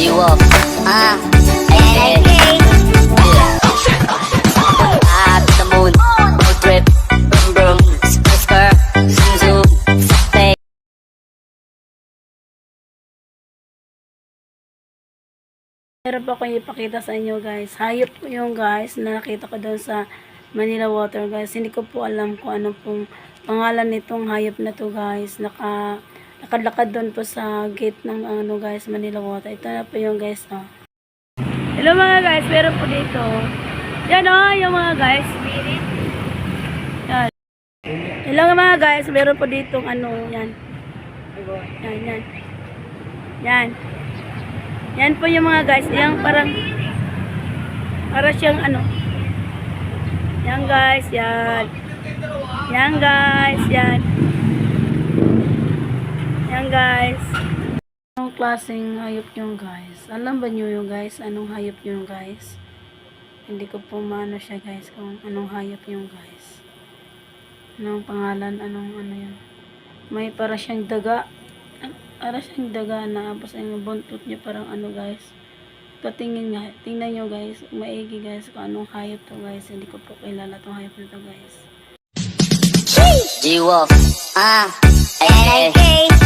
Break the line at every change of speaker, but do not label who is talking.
G-Wolf. Ah, zoom. Sakte.
Meron po akong ipakita sa inyo guys. Hayop po yung guys na nakita ko doon sa Manila Water guys. Hindi ko po alam kung ano pong pangalan nitong hayop na to guys. Naka, nakadlakad doon po sa gate ng ano guys Manila Water. Ito na po yung guys. Oh. Hello mga guys. Meron po dito. Yan o yung mga guys. Yan. Hello mga guys. Meron po ditong ano yan. Yan yan. Yan. Yan po yung mga guys, yung parang para siyang ano. Yan guys, yan. Yan guys, yan. Guys. Anong klaseng hayop yung guys? Alam ba nyo yung guys, anong hayop yung guys? Hindi ko po maano siya guys kung anong hayop yung guys. Anong pangalan, anong ano yun. May para siyang daga. Para siyang daga na tapos ang buntot niya parang ano guys. Patingin nga, tingnan nyo guys, maigi guys kung anong hayop to guys. Hindi ko po kilala tong hayop na to guys.
G-Wolf. Ah, hey, hey.